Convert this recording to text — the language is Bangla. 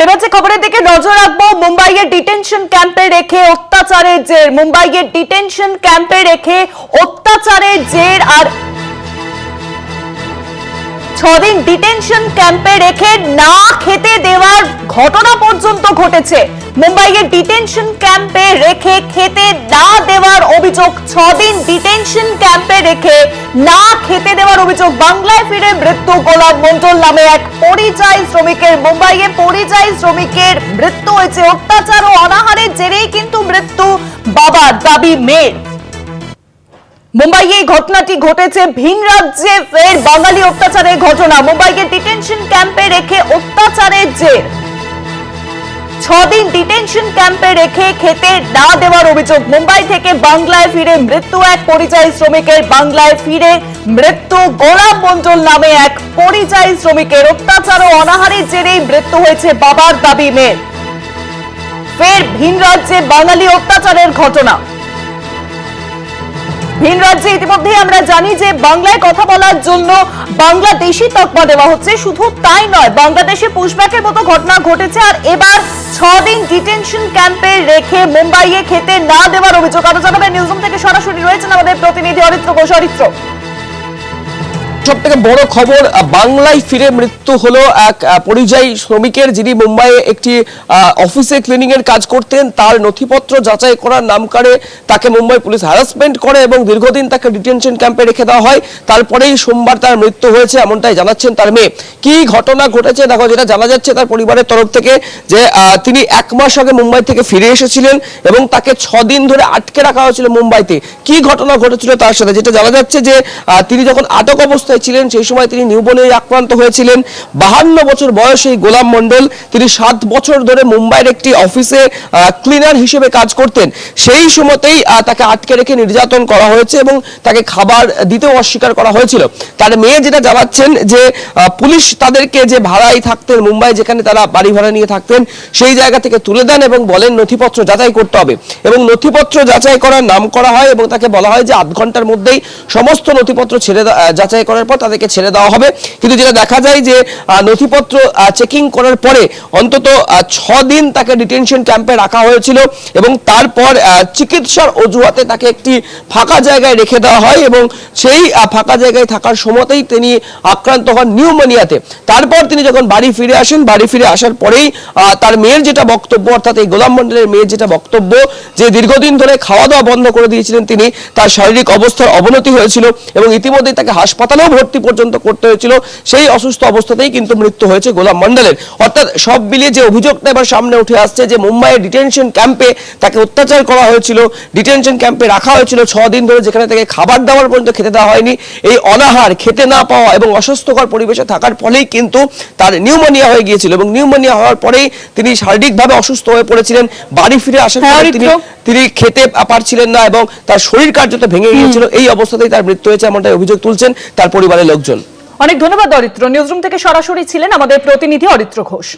আর খবরের দিকে নজর রাখব মুম্বাইয়ের ডিটেনশন ক্যাম্পে রেখে অত্যাচারের জের। মুম্বাইয়ের ডিটেনশন ক্যাম্পে রেখে অত্যাচারের জের আর ছদিন ডিটেনশন ক্যাম্পে রেখে না খেতে দেওয়ার ঘটনা পর্যন্ত ঘটেছে। মুম্বাইয়ের ডিটেনশন ক্যাম্পে রেখে খেতে না দেওয়ার অভিযোগ, ছদিন ডিটেনশন ক্যাম্পে রেখে না খেতে দেওয়ার অভিযোগ, বাংলায় ফিরে মৃত্যু গোলাপ মন্ডল নামে এক পরিযায়ী শ্রমিকের। মুম্বাইয়ে পরিযায়ী শ্রমিকের মৃত্যু হয়েছে। অত্যাচার ও অনাহারের জেরেই কিন্তু মৃত্যু বাবার দাবি মেয়ের। মুম্বাইয়ে ঘটনাটি ঘটেছে ভিন রাজ্যে, ফের বাঙালি অত্যাচারের ঘটনা। মুম্বাইকে ডিটেনশন ক্যাম্পে রেখে অত্যাচারের জের। ছদিন ডিটেনশন ক্যাম্পে রেখে খেতে না দেওয়ার অভিযোগ। মুম্বাই থেকে বাংলায় ফিরে মৃত্যু এক পরিযায়ী শ্রমিকের। বাংলায় ফিরে মৃত্যু গোলাপ মন্ডল নামে এক পরিযায়ী শ্রমিকের। অত্যাচার ও অনাহারের জেরেই মৃত্যু হয়েছে বাবার দাবি মেয়ের। ফের ভিন রাজ্যে বাঙালি অত্যাচারের ঘটনা। ভিন রাজ্যে ইতিমধ্যে আমরা জানি যে বাংলায় কথা বলার জন্য বাংলাদেশি তকমা দেওয়া হচ্ছে। শুধু তাই নয়, বাংলাদেশে পুষব্যাকের মতো ঘটনা ঘটেছে আর এবার ছদিন ডিটেনশন ক্যাম্পে রেখে মুম্বাইয়ে খেতে না দেওয়ার অভিযোগ। আরও জানাবেন, নিউজরুম থেকে সরাসরি রয়েছেন আমাদের প্রতিনিধি অরিত্র ঘোষ। অরিত্র। সব থেকে বড় খবর বাংলায় ফিরে মৃত্যু হলো এক পরিযায়ী শ্রমিকের যিনি মুম্বাইয়ে একটি অফিসে ক্লিনিং এর কাজ করতেন, তার নথিপত্র যাচাই করার নাম করে তাকে মুম্বাই পুলিশ হ্যারাসমেন্ট করে এবং দীর্ঘদিন তাকে ডিটেনশন ক্যাম্পে রেখে দেওয়া হয়। তারপরেই সোমবার তার মৃত্যু হয়েছে, এমনটাই জানাচ্ছেন তার মেয়ে। কি ঘটনা ঘটেছে? দেখো, যেটা জানা যাচ্ছে তার পরিবারের তরফ থেকে যে তিনি এক মাস আগে মুম্বাই থেকে ফিরে এসেছিলেন এবং তাকে ছ দিন ধরে আটকে রাখা হয়েছিল মুম্বাইতে। কি ঘটনা ঘটেছিল তার সাথে? যেটা জানা যাচ্ছে যে তিনি যখন আটক অবস্থায় ছিলেন সেই সময় তিনি নিউমোনিয়ায় আক্রান্ত হয়েছিলেন। বাহান্ন বছর বয়সে এই গোলাম মণ্ডল। তিনি সাত বছর ধরে মুম্বাইয়ের একটি অফিসে ক্লিনার হিসেবে কাজ করতেন। সেই সময়তেই তাকে আটকে রেখে নির্যাতন করা হয়েছে এবং তাকে খাবার দিতেও অস্বীকার করা হয়েছিল। তার মেয়ে যেটা জানাচ্ছেন যে পুলিশ তাদেরকে যে ভাড়ায় থাকতেন, মুম্বাই যেখানে তারা বাড়ি ভাড়া নিয়ে থাকতেন, সেই জায়গা থেকে তুলে দেন এবং বলেন, নথিপত্র যাচাই করতে হবে। এবং নথিপত্র যাচাই করার নাম করা হয় এবং তাকে বলা হয় যে, আধ ঘণ্টার মধ্যেই সমস্ত নথিপত্র ছেড়ে যাচাই যাচাই করার পর তাদেরকে ছেড়ে দেওয়া হবে। কিন্তু যেটা দেখা যায় যে নথিপত্র চেকিং করার পরে অন্তত ছ দিন তাকে ডিটেনশন ক্যাম্পে রাখা হয়েছিল এবং তারপর চিকিৎসার অজুহাতে তাকে একটি ফাঁকা জায়গায় রেখে দেওয়া হয় এবং সেই ফাঁকা জায়গায় থাকার সময়তেই তিনি আক্রান্ত হন নিউমোনিয়াতে। তারপর তিনি যখন বাড়ি ফিরে আসেন, বাড়ি ফিরে আসার পরেই তার মেয়ের যেটা বক্তব্য, অর্থাৎ এই গোলাম মন্ডলের মেয়ের যেটা বক্তব্য, যে দীর্ঘদিন ধরে খাওয়া দাওয়া বন্ধ করে দিয়েছিলেন তিনি, তার শারীরিক অবস্থার অবনতি হয়েছিল এবং ইতিমধ্যেই তাকে হাসপাতালেও ভর্তি পর্যন্ত করতে হয়েছিল। সেই অসুস্থ অবস্থাতেই কিন্তু মৃত্যু হয়েছে গোলাম মন্ডলের অর্থাৎ সব মিলিয়ে যে অভিযোগটা এবার সামনে উঠে আসছে যে মুম্বাইয়ের ডিটেনশন ক্যাম্পে তাকে অত্যাচার করা হয়েছিল ডিটেনশন ক্যাম্পে রাখা হয়েছিল ছ দিন ধরে যেখানে তাকে খাবার দাবার পর্যন্ত খেতে দেওয়া হয়নি। এই অনাহার খেতে না পাওয়া এবং অস্বাস্থ্যকর পরিবেশে থাকার ফলেই কিন্তু তার নিউমোনিয়া হয়ে গিয়েছিল এবং নিউমোনিয়া হওয়ার পরেই তিনি শারীরিকভাবে অসুস্থ হয়ে পড়েছিলেন। বাড়ি ফিরে আসার হ্যাঁ, পরে তিনি তিনি খেতে পারছিলেন না এবং তার শরীর কার্যত ভেঙে গিয়েছিল। এই অবস্থাতেই তার মৃত্যু হয়েছে এমনটাই অভিযোগ তুলছেন। তার পরিবারের লোকজন। অনেক ধন্যবাদ অরিত্র। নিউজরুম থেকে সরাসরি ছিলেন আমাদের প্রতিনিধি অরিত্র ঘোষ।